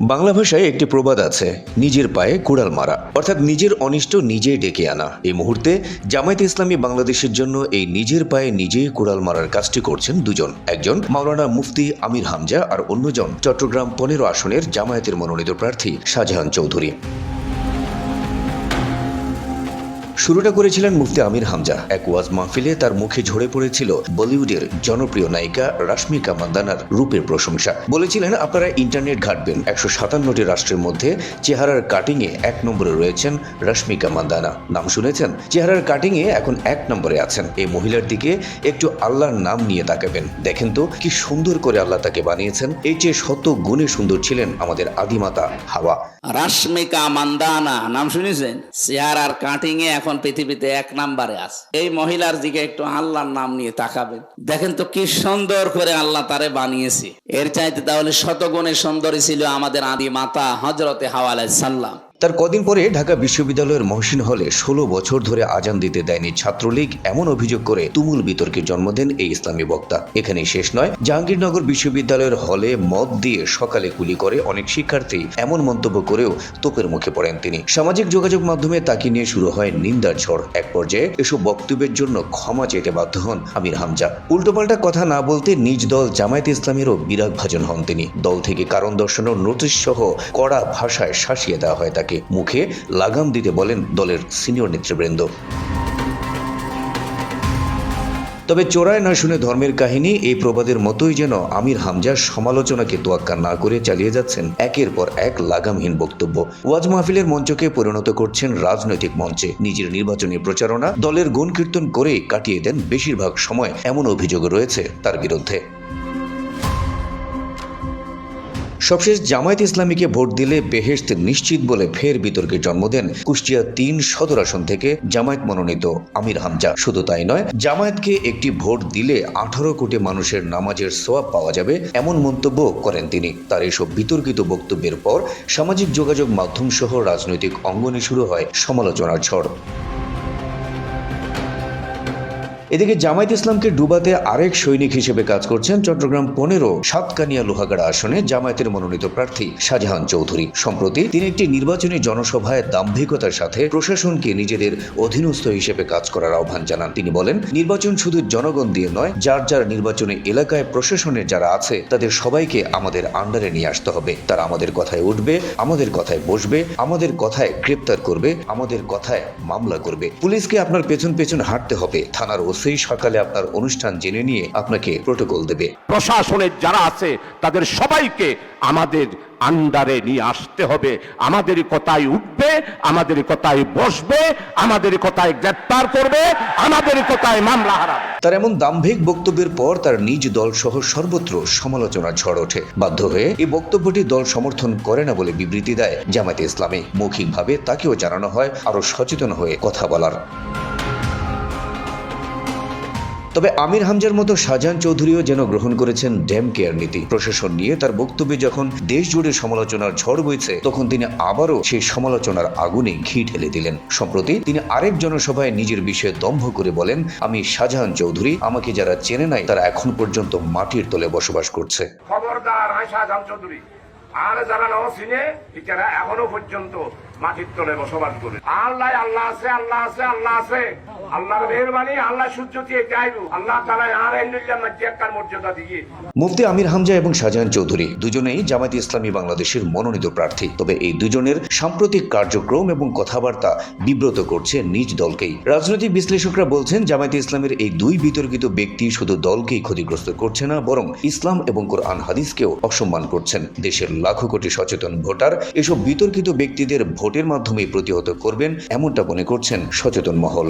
বাংলা ভাষায় একটি প্রবাদ আছে, নিজের পায়ে কুড়াল মারা। অর্থাৎ নিজের অনিষ্ট নিজেই ডেকে আনা। এই মুহূর্তে জামায়াতে ইসলামী বাংলাদেশের জন্য এই নিজের পায়ে নিজেই কুড়াল মারার কাজটি করছেন দুজন। একজন মাওলানা মুফতি আমির হামজা আর অন্যজন চট্টগ্রাম পনেরো আসনের জামায়াতের মনোনীত প্রার্থী শাহজাহান চৌধুরী। শুরুটা করেছিলেন মুফতি আমির হামজা। এক ওয়াজ মাহফিলে তার মুখে ঝরে পড়েছিল বলিউডের জনপ্রিয় নায়িকা রাশ্মিকা মান্দানার রূপের প্রশংসা। বলেছিলেন, আপনারা ইন্টারনেট ঘাটবেন। একশো সাতান্নটি রাষ্ট্রের মধ্যে চেহারার কাটিংয়ে এক নম্বরে রয়েছেন রাশ্মিকা মান্দানা। নাম শুনেছেন? চেহারার কাটিংয়ে এখন এক নম্বরে আছেন। এই মহিলার দিকে একটু আল্লাহর নাম নিয়ে তাকাবেন। দেখেন তো, কি সুন্দর করে আল্লাহ তাকে বানিয়েছেন। এই চেয়ে শত গুণে সুন্দর ছিলেন আমাদের আদিমাতা হাওয়া। রাশ্মিকা মান্দানা, নাম শুনেছেন? চেহারার কাটিং এ এখন পৃথিবীতে এক নাম্বারে আছে। এই মহিলার দিকে একটু আল্লাহর নাম নিয়ে তাকাবেন। দেখেন তো কি সুন্দর করে আল্লাহ তারে বানিয়েছে। এর চাইতে তাহলে শতগুণে সুন্দরী ছিল আমাদের আদি মাতা হজরতে হাওয়ালাই সাল্লাম তার কদিন পরে ঢাকা বিশ্ববিদ্যালয়ের মহসিন হলে ষোলো বছর ধরে আজান দিতে দেয়নি ছাত্রলীগ, এমন অভিযোগ করে তুমুল বিতর্কের জন্ম দেন এই ইসলামী বক্তা। এখানেই শেষ নয়, জাহাঙ্গীরনগর বিশ্ববিদ্যালয়ের হলে মদ দিয়ে সকালে কুলি করে অনেক শিক্ষার্থী, এমন মন্তব্য করেও তোপের মুখে পড়েন তিনি। সামাজিক যোগাযোগ মাধ্যমে তাকে নিয়ে শুরু হয় নিন্দার ঝড়। এক পর্যায়ে এসব বক্তব্যের জন্য ক্ষমা চেতে বাধ্য হন আমির হামজা। উল্টোপাল্টা কথা না বলতে নিজ দল জামায়াত ইসলামেরও বিরাগ ভাজন হন তিনি। দল থেকে কারণ দর্শানোর নোটিশ সহ কড়া ভাষায় শাসিয়ে দেওয়া হয় তাকে। মুখে লাগাম দিতে বলেন দলের সিনিয়র নেতৃবৃন্দ। তবে চোরায় না শুনে ধর্মের কাহিনী, এই প্রবাদের মতোই যেন আমির হামজার সমালোচনাকে তোয়াক্কা না করে চালিয়ে যাচ্ছেন একের পর এক লাগামহীন বক্তব্য। ওয়াজ মাহফিলের মঞ্চকে পরিণত করছেন রাজনৈতিক মঞ্চে। নিজের নির্বাচনী প্রচারণা দলের গুণ কীর্তন করেই কাটিয়ে দেন বেশিরভাগ সময় এমন অভিযোগ রয়েছে তার বিরুদ্ধে। সবশেষ জামায়াত ইসলামীকে ভোট দিলে বেহেশত নিশ্চিত বলে ফের বিতর্কে জন্ম দেন কুষ্টিয়া তিন সদর আসন থেকে জামায়াত মনোনীত আমির হামজা। শুধু তাই নয়, জামায়াতকে একটি ভোট দিলে আঠারো কোটি মানুষের নামাজের সোয়াব পাওয়া যাবে এমন মন্তব্য করেন তিনি। তার এসব বিতর্কিত বক্তব্যের পর সামাজিক যোগাযোগ মাধ্যম সহ রাজনৈতিক অঙ্গনে শুরু হয় সমালোচনার ঝড়। এদিকে জামায়াত ইসলামকে ডুবাতে আরেক সৈনিক হিসেবে কাজ করছেন চট্টগ্রাম পনেরো সাতকানিয়া লোহাগাড়া আসনে জামায়াতের মনোনীত প্রার্থী শাহজাহান চৌধুরী। সম্প্রতি তিনি একটি নির্বাচনী জনসভায় দাম্ভিকতার সাথে প্রশাসনকে নিজেদের অধীনস্থ হিসেবে কাজ করার আহ্বান জানান। তিনি বলেন, নির্বাচন শুধু জনগণ দিয়ে নয়, যার যার নির্বাচনী এলাকায় প্রশাসনের যারা আছে, তাদের সবাইকে আমাদের আন্ডারে নিয়ে আসতে হবে। তারা আমাদের কথায় উঠবে, আমাদের কথায় বসবে, আমাদের কথায় গ্রেপ্তার করবে, আমাদের কথায় মামলা করবে। পুলিশকে আপনার পেছন পেছন হাঁটতে হবে, থানার ওসি সকালে আপনার অনুষ্ঠান জেনে নিয়ে আপনাকে প্রোটোকল দেবে। প্রশাসনের যারা আছে তাদের সবাইকে আমাদের আন্ডারে নিয়ে আসতে হবে। আমাদের কথায় উঠবে আমাদের কথায় বসবে আমাদের কথায় গ্রেপ্তার করবে আমাদের কথায় মামলা হারাবে। তার এমন দাম্ভিক বক্তব্যের পর তার নিজ দল সহ সর্বত্র সমালোচনা ঝড় ওঠে। বাধ্য হয়ে এই বক্তব্যটি দল সমর্থন করে না বলে বিবৃতি দেয় জামায়াতে ইসলামী। মৌখিকভাবে তাকেও জানানো হয় আরও সচেতন হয়ে কথা বলার। তবে আমির হামজার মতো শাহজাহান চৌধুরীও যেন গ্রহণ করেছেন ড্যাম কেয়ার নীতি। প্রশাসন নিয়ে তার বক্তব্যে যখন দেশ জুড়ে সমালোচনার ঝড় বইছে, তখন তিনি আবারও সেই সমালোচনার আগুনে ঘি ঢেলে দিলেন। সম্প্রতি তিনি আরেক জনসভায় নিজের বিষয়ে দম্ভ করে বলেন, আমি শাহজাহান চৌধুরী, আমাকে যারা চেনে নাই, তারা এখন পর্যন্ত মাটির তলে বসবাস করছে। খবরদার আমি শাহজাহান চৌধুরী আর যারা নাও চিনে এখনও পর্যন্ত মাটির তলে বসবাস করে। আল্লাহ আল্লাহ আছে আল্লাহ আছে আল্লাহ আছে। মুফতি আমির হামজা এবং শাহজাহান চৌধুরী দুজনেই ইসলামী বাংলাদেশের মনোনীত প্রার্থী। তবে এই দুজনের সাম্প্রতিক কার্যক্রম এবং কথাবার্তা বিব্রত করছে নিজ দলকেই। রাজনৈতিক বিশ্লেষকরা বলছেন, জামায়াত ইসলামের এই দুই বিতর্কিত ব্যক্তি শুধু দলকেই ক্ষতিগ্রস্ত করছে না, বরং ইসলাম এবং কোরআন হাদিসকেও অসম্মান করছেন। দেশের লাখো কোটি সচেতন ভোটার এসব বিতর্কিত ব্যক্তিদের ভোটের মাধ্যমে প্রতিহত করবেন এমনটা মনে করছেন সচেতন মহল।